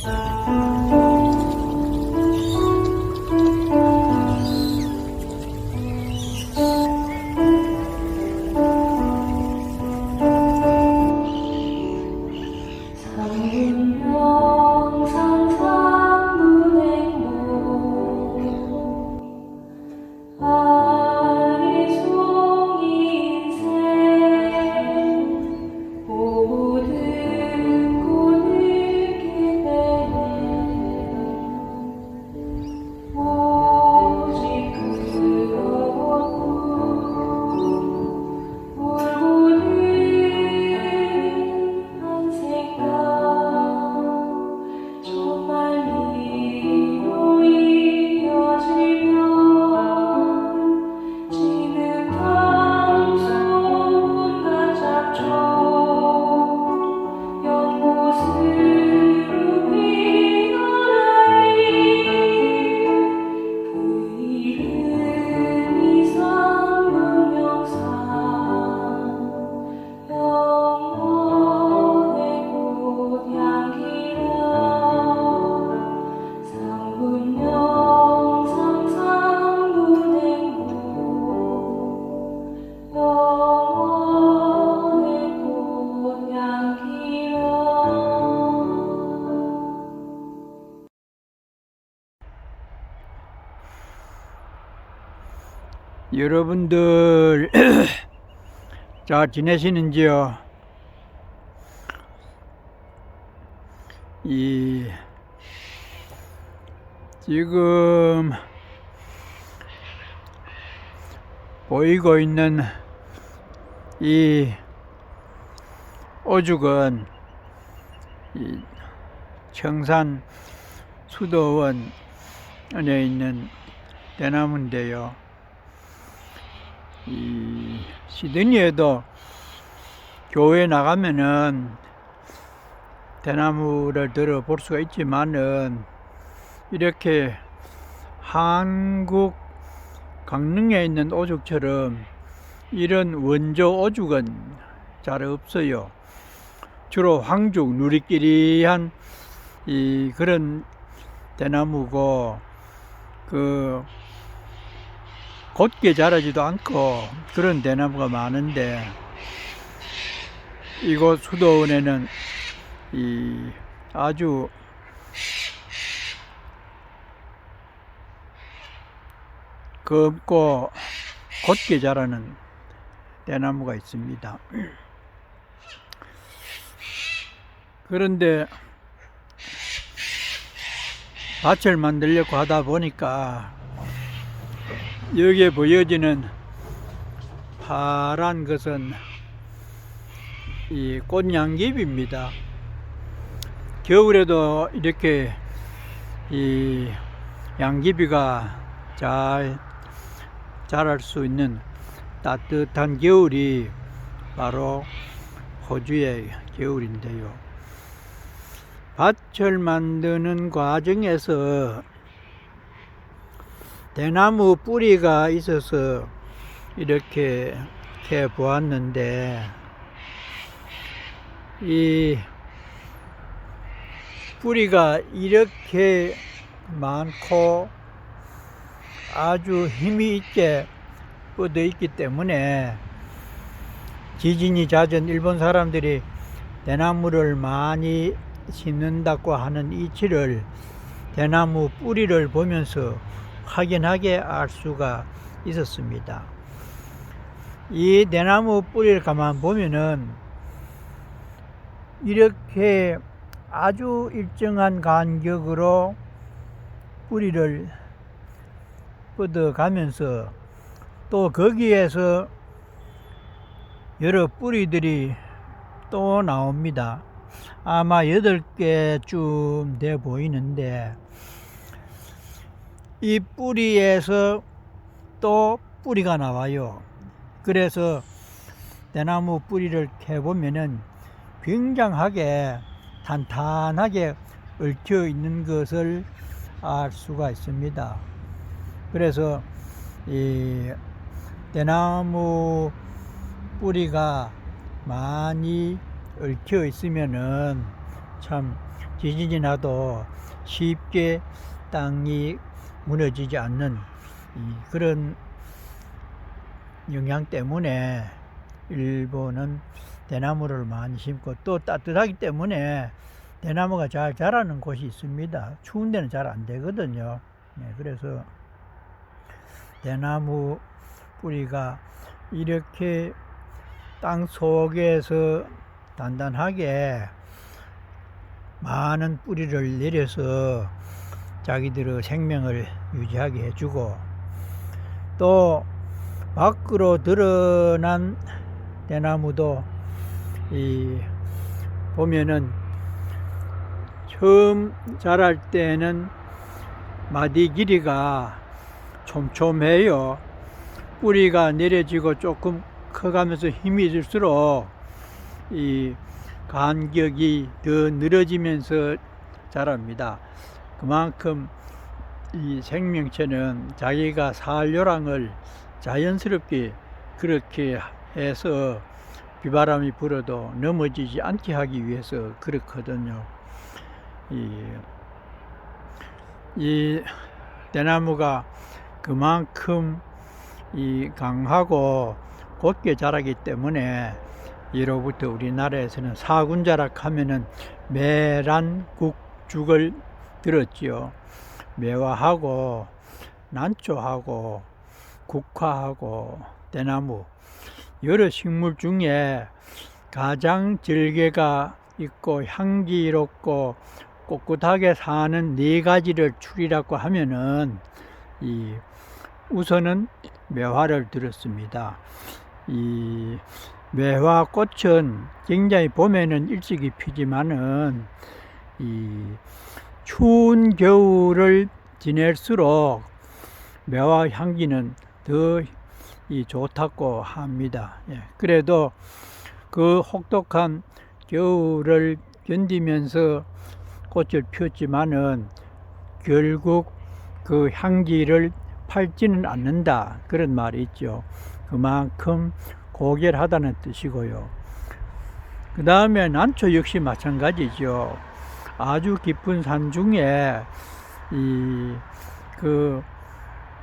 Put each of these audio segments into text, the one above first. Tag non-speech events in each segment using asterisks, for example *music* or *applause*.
상상 여러분들 *clears throat* 잘 지내시는지요? 이 지금 보이고 있는 이 오죽은 이 청산 수도원에 있는 대나무인데요. 이 시드니에도 교회 나가면은 대나무를 들어 볼 수가 있지만은 이렇게 한국 강릉에 있는 오죽처럼 이런 원조 오죽은 잘 없어요. 주로 황죽 누리끼리한 이 그런 대나무고 그 곧게 자라지도 않고 그런 대나무가 많은데 이곳 수도원에는 이 아주 검고 곧게 자라는 대나무가 있습니다. 그런데 밭을 만들려고 하다 보니까 여기에 보여지는 파란 것은 이 꽃양귀비입니다. 겨울에도 이렇게 이 양귀비가 잘 자랄 수 있는 따뜻한 겨울이 바로 호주의 겨울인데요. 밭을 만드는 과정에서 대나무 뿌리가 있어서 이렇게 캐 보았는데 이 뿌리가 이렇게 많고 아주 힘이 있게 뻗어 있기 때문에 지진이 잦은 일본 사람들이 대나무를 많이 심는다고 하는 이치를 대나무 뿌리를 보면서 확연하게 알 수가 있었습니다. 이 대나무 뿌리를 가만 보면은 이렇게 아주 일정한 간격으로 뿌리를 뻗어가면서 또 거기에서 여러 뿌리들이 또 나옵니다. 아마 여덟 개쯤 돼 보이는데 이 뿌리에서 또 뿌리가 나와요. 그래서 대나무 뿌리를 캐보면은 굉장하게 탄탄하게 얽혀 있는 것을 알 수가 있습니다. 그래서 이 대나무 뿌리가 많이 얽혀 있으면은 참 지진이 나도 쉽게 땅이 무너지지 않는 이 그런 영향 때문에 일본은 대나무를 많이 심고 또 따뜻하기 때문에 대나무가 잘 자라는 곳이 있습니다. 추운 데는 잘 안 되거든요. 네, 그래서 대나무 뿌리가 이렇게 땅 속에서 단단하게 많은 뿌리를 내려서 자기들의 생명을 유지하게 해주고 또 밖으로 드러난 대나무도 이 보면은 처음 자랄 때는 마디 길이가 촘촘해요. 뿌리가 내려지고 조금 커가면서 힘이 들수록 이 간격이 더 늘어지면서 자랍니다. 그만큼 이 생명체는 자기가 살 요랑을 자연스럽게 그렇게 해서 비바람이 불어도 넘어지지 않게 하기 위해서 그렇거든요. 이, 이 대나무가 그만큼 이 강하고 곧게 자라기 때문에 이로부터 우리나라에서는 사군자락 하면은 매란 국죽을 들었지요. 매화하고 난초하고 국화하고 대나무 여러 식물 중에 가장 절개가 있고 향기롭고 꼿꼿하게 사는 네 가지를 추리라고 하면은 이 우선은 매화를 들었습니다. 이 매화 꽃은 굉장히 봄에는 일찍이 피지만은 이 추운 겨울을 지낼수록 매화 향기는 더이 좋다고 합니다. 예, 그래도 그 혹독한 겨울을 견디면서 꽃을 피웠지만은 결국 그 향기를 팔지는 않는다. 그런 말이 있죠. 그만큼 고결하다는 뜻이고요. 그 다음에 난초 역시 마찬가지죠. 아주 깊은 산 중에 이 그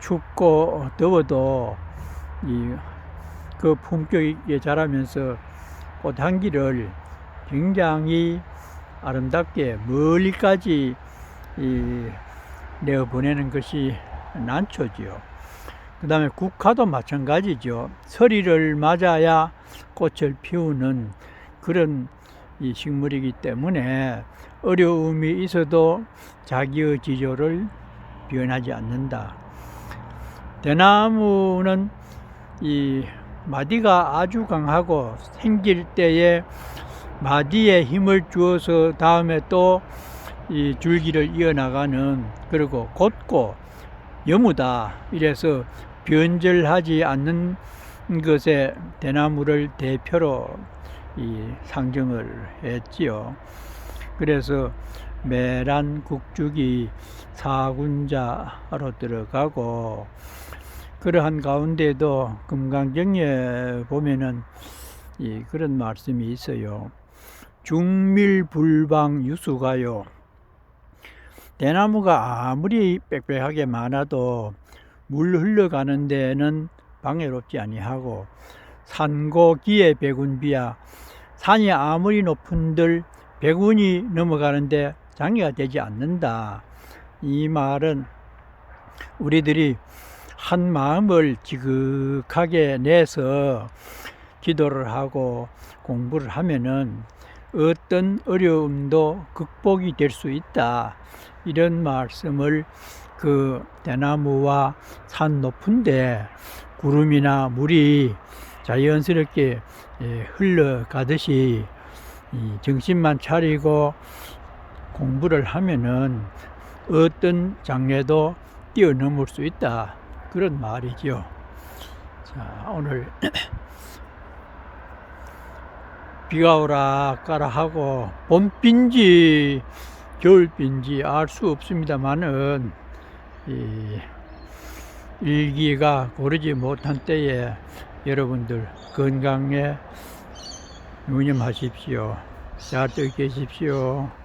춥고 더워도 이 그 품격 있게 자라면서 꽃 향기를 굉장히 아름답게 멀리까지 이 내어 보내는 것이 난초지요. 그 다음에 국화도 마찬가지죠. 서리를 맞아야 꽃을 피우는 그런 이 식물이기 때문에 어려움이 있어도 자기의 지조를 변하지 않는다. 대나무는 이 마디가 아주 강하고 생길 때에 마디에 힘을 주어서 다음에 또 이 줄기를 이어나가는 그리고 곧고 여무다 이래서 변절하지 않는 것에 대나무를 대표로 이 상정을 했지요. 그래서 매란 국죽이 사군자로 들어가고 그러한 가운데도 금강경에 보면은 이 그런 말씀이 있어요. 중밀불방 유수가요. 대나무가 아무리 빽빽하게 많아도 물 흘러가는 데는 방해롭지 아니하고 산고기에 백운비야 산이 아무리 높은들 백운이 넘어가는데 장애가 되지 않는다. 이 말은 우리들이 한 마음을 지극하게 내서 기도를 하고 공부를 하면은 어떤 어려움도 극복이 될 수 있다. 이런 말씀을 그 대나무와 산 높은데 구름이나 물이 자연스럽게 예, 흘러가듯이 이 정신만 차리고 공부를 하면은 어떤 장애도 뛰어넘을 수 있다. 그런 말이죠. 자, 오늘 *clears throat* 비가 오라 까라 하고 봄빈지 겨울빈지 알 수 없습니다만은 이 일기가 고르지 못한 때에 여러분들 건강에 유념하십시오. 잘 계십시오.